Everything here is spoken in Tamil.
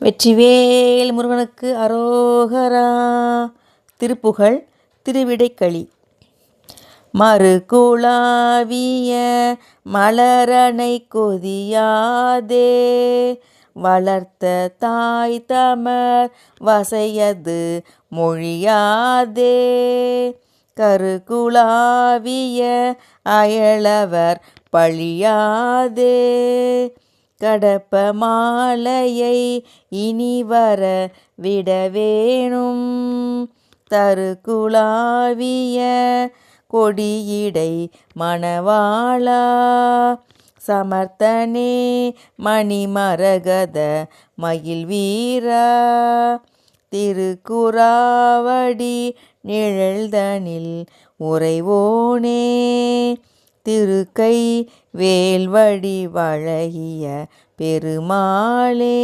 வெற்றிவேல் முருகனுக்கு அரோகரா. திருப்புகழ் திருவிடைக்களி. மறுகுளாவிய மலரனை கொதியாதே. வளர்த்த தாய் தமர் வசையது மொழியாதே. கருகுலாவிய அயலவர் பழியாதே. கடப்ப மாலையை இனி வர விடவேணும் தருக்குளாவிய கொடியிடை மணவாளா சமர்த்தனே மணிமரகத மயில் வீரா. திருக்குறாவடி நிழல்தனில் உறைவோனே திருக்கை வேல்வடி வழகிய பெருமாளே.